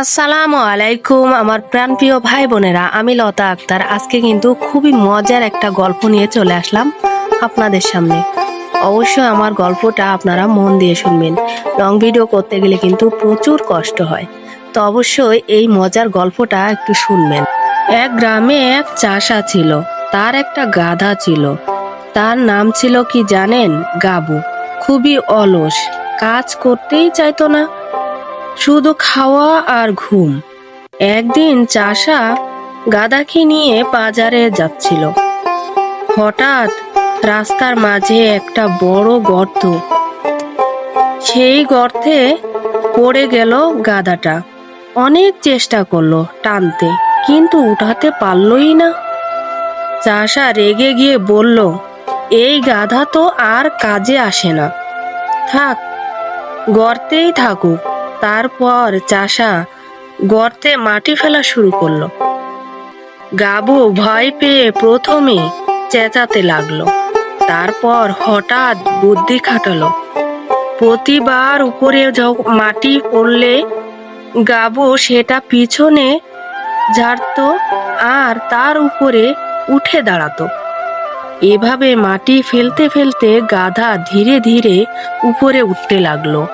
আসসালামু আলাইকুম, আমার প্রাণপ্রিয় ভাই বোনেরা, আমি লতা আক্তার। আজকে কিন্তু খুবই মজার একটা গল্প নিয়ে চলে আসলাম আপনাদের সামনে। অবশ্যই আমার গল্পটা আপনারা মন দিয়ে শুনবেন। লং ভিডিও করতে গেলে কিন্তু প্রচুর কষ্ট হয়। তো অবশ্যই এই মজার গল্পটা একটু শুনবেন। এক গ্রামে এক চাষা ছিল, তার একটা গাধা ছিল। তার নাম ছিল কি জানেন? গাবু। খুবই অলস, কাজ করতেই চাইতো না। শুধু খাওয়া আর ঘুম। একদিন চাষা গাদাকে নিয়ে বাজারে যাচ্ছিল। হঠাৎ রাস্তার মাঝে একটা বড় গর্ত। সেই গর্তে পড়ে গেল গাদাটা। অনেক চেষ্টা করল টানতে, কিন্তু উঠাতে পারলই না। চাষা রেগে গিয়ে বলল, এই গাধা তো আর কাজে আসে না। থাক, গর্তেই থাকুক। তারপর চাষা গর্তে মাটি ফেলা শুরু করল। গাবু ভয় পেয়ে প্রথমে চেঁচাতে লাগল। তারপর হঠাৎ বুদ্ধি খাটালো। প্রতিবার উপরে মাটি পড়লে গাবু সেটা পিছনে ঝাড়তো আর তার উপরে উঠে দাঁড়াতো। এভাবে মাটি ফেলতে ফেলতে গাধা ধীরে ধীরে উপরে উঠতে লাগল।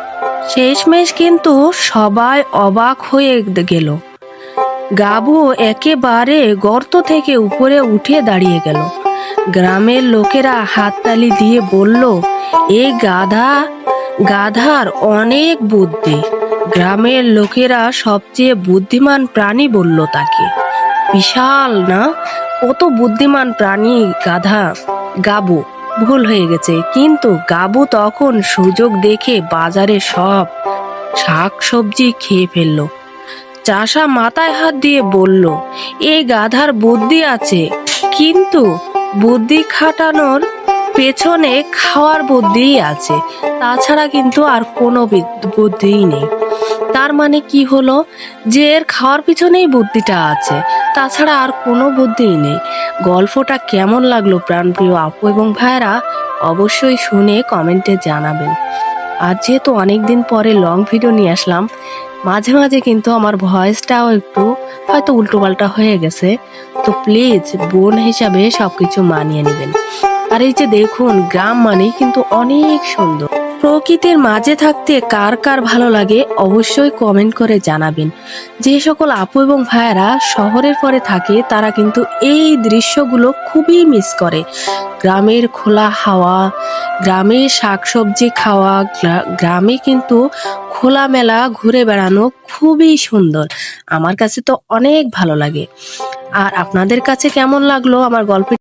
শেষমেশ কিন্তু সবাই অবাক হয়ে গেল। গাবু একেবারে গর্ত থেকে উপরে উঠে দাঁড়িয়ে গেল। গ্রামের লোকেরা হাততালি দিয়ে বলল এই গাধা, গাধার অনেক বুদ্ধি। গ্রামের লোকেরা সবচেয়ে বুদ্ধিমান প্রাণী বলল তাকে। বিশাল না, কত বুদ্ধিমান প্রাণী গাধা, গাবু। ভুল হয়ে গেছে। কিন্তু গাবু তখন সুযোগ দেখে বাজারে সব শাক সবজি খেয়ে ফেলল। চাষা মাথায় হাত দিয়ে বলল এই গাধার বুদ্ধি আছে, কিন্তু বুদ্ধি খাটানোর পেছনে খাওয়ার বুদ্ধিই আছে। তাছাড়া কিন্তু আর কোনো বুদ্ধিই নেই। তার মানে কি হলো? যে এর খাওয়ার পিছনেই বুদ্ধিটা আছে। তাছাড়া আর কোনো বুদ্ধিই নেই। গল্পটা কেমন লাগল প্রাণপ্রিয় আপু এবং ভাইরা অবশ্যই শুনে কমেন্টে জানাবেন। আর যেহেতু অনেকদিন পরে লং ভিডিও নিয়ে আসলাম, মাঝে মাঝে কিন্তু আমার ভয়েসটাও একটু হয়তো উল্টোপাল্টা হয়ে গেছে। তো প্লিজ বোন হিসাবে সবকিছু মানিয়ে নেবেন। আর এই যে দেখুন, গ্রাম মানেই কিন্তু অনেক সুন্দর। প্রকৃতির মাঝে থাকতে কার কার ভালো লাগে অবশ্যই কমেন্ট করে জানাবেন। যে সকল আপু এবং ভাইয়ারা শহরের পরে থাকে, তারা কিন্তু এই দৃশ্যগুলো খুবই মিস করে। গ্রামের খোলা হাওয়া, গ্রামে শাকসবজি খাওয়া গ্রামে কিন্তু খোলামেলা ঘুরে বেড়ানো খুবই সুন্দর। আমার কাছে তো অনেক ভালো লাগে। আর আপনাদের কাছে কেমন লাগল আমার গল্প?